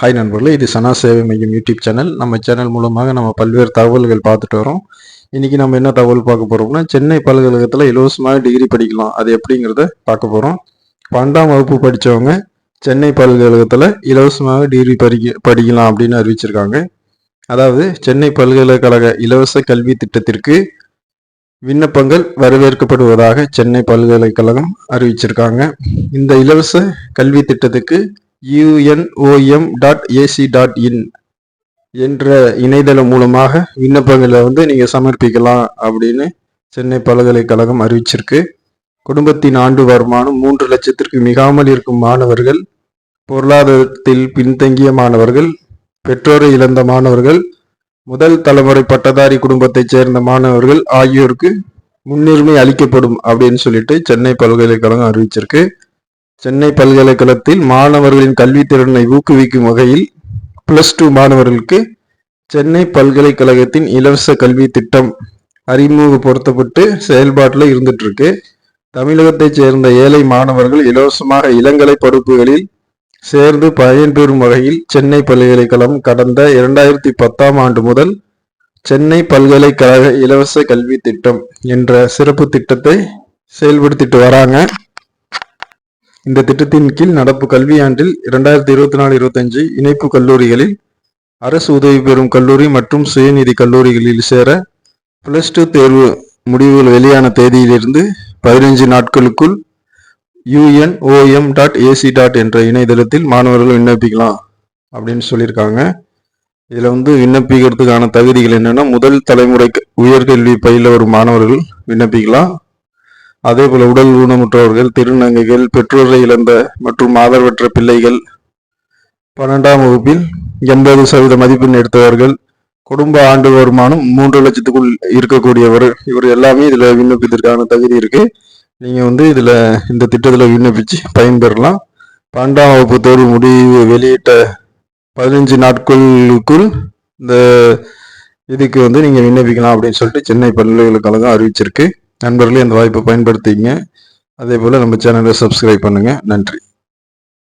Hi நண்பர்களே. இது சனா சேவை மையம் யூடியூப் சேனல் நம்ம சேனல் மூலமாக நம்ம பல்வேறு தகவல்கள் பார்த்துட்டு வரோம். இன்றைக்கி நம்ம என்ன தகவல் பார்க்க போகிறோம்னா சென்னை பல்கலைக்கழகத்தில் இலவசமாக டிகிரி படிக்கலாம். அது எப்படிங்கிறத பார்க்க போகிறோம் பன்னெண்டாம் வகுப்பு படித்தவங்க சென்னை பல்கலைக்கழகத்தில் இலவசமாக டிகிரி படிக்க படிக்கலாம் அப்படின்னு அறிவிச்சிருக்காங்க. அதாவது சென்னை பல்கலைக்கழக இலவச கல்வி திட்டத்திற்கு விண்ணப்பங்கள் வரவேற்கப்படுவதாக சென்னை பல்கலைக்கழகம் அறிவிச்சிருக்காங்க. இந்த இலவச கல்வி திட்டத்துக்கு UNOM dot AC dot in என்ற இணையதளம் மூலமாக விண்ணப்பங்களை வந்து நீங்கள் சமர்ப்பிக்கலாம் அப்படின்னு சென்னை பல்கலைக்கழகம் அறிவிச்சிருக்கு. குடும்பத்தின் ஆண்டு வருமானம் மூன்று லட்சத்திற்கு மிகாமல் இருக்கும் மாணவர்கள் பொருளாதாரத்தில் பின்தங்கிய மாணவர்கள் பெற்றோரை இழந்த மாணவர்கள் முதல் தலைமுறை பட்டதாரி குடும்பத்தைச் சேர்ந்த மாணவர்கள் ஆகியோருக்கு முன்னுரிமை அளிக்கப்படும் அப்படின்னு சொல்லிட்டு சென்னை பல்கலைக்கழகம் அறிவிச்சிருக்கு. சென்னை பல்கலைக்கழகத்தில் மாணவர்களின் கல்வித்திறனை ஊக்குவிக்கும் வகையில் பிளஸ் டூ மாணவர்களுக்கு சென்னை பல்கலைக்கழகத்தின் இலவச கல்வி திட்டம் அறிமுகப்படுத்தப்பட்டு செயல்பாட்டில் இருந்துட்டு இருக்கு தமிழகத்தைச் சேர்ந்த ஏழை மாணவர்கள் இலவசமாக இளங்கலை படிப்புகளில் சேர்ந்து பயன்பெறும் வகையில் சென்னை பல்கலைக்கழகம் கடந்த இரண்டாயிரத்தி பத்தாம் ஆண்டு முதல் சென்னை பல்கலைக்கழக இலவச கல்வி திட்டம் என்ற சிறப்பு திட்டத்தை செயல்படுத்திட்டு வராங்க. இந்த திட்டத்தின் கீழ் நடப்பு கல்வியாண்டில் இரண்டாயிரத்தி இருபத்தி நாலு இருபத்தஞ்சு இணைப்பு கல்லூரிகளில் அரசு உதவி பெறும் கல்லூரி மற்றும் சுயநிதி கல்லூரிகளில் சேர பிளஸ் டூ தேர்வு முடிவுகள் வெளியான தேதியிலிருந்து பதினைஞ்சு நாட்களுக்குள் யுஎன்ஓஎம் டாட் ஏசி டாட் என்ற இணையதளத்தில் மாணவர்கள் விண்ணப்பிக்கலாம் அப்படின்னு சொல்லியிருக்காங்க. இதில் வந்து விண்ணப்பிக்கிறதுக்கான தகுதிகள் என்னென்னா முதல் தலைமுறை உயர்கல்வி பயில வரும் மாணவர்கள் விண்ணப்பிக்கலாம். அதே போல உடல் ஊனமுற்றவர்கள் திருநங்கைகள் பெற்றோரை இழந்த மற்றும் ஆதரவற்ற பிள்ளைகள் பன்னெண்டாம் வகுப்பில் எண்பது சதவீத மதிப்பெண் எடுத்தவர்கள் குடும்ப ஆண்டு வருமானம் மூன்று லட்சத்துக்குள் இருக்கக்கூடியவர். இவர் எல்லாமே இதுல விண்ணப்பத்திற்கான தகுதி இருக்கு. நீங்க வந்து இதுல இந்த திட்டத்துல விண்ணப்பிச்சு பயன்பெறலாம். பன்னெண்டாம் வகுப்பு தேர்வு முடிவு வெளியிட்ட பதினஞ்சு நாட்களுக்குள் இந்த இதுக்கு வந்து நீங்க விண்ணப்பிக்கலாம் அப்படின்னு சொல்லிட்டு சென்னை பல்கலைக்கழகம் அறிவிச்சிருக்கு. நண்பர்களே அந்த வாய்ப்பை பயன்படுத்திங்க அதே போல் நம்ம சேனலை சப்ஸ்கிரைப் பண்ணுங்கள் நன்றி.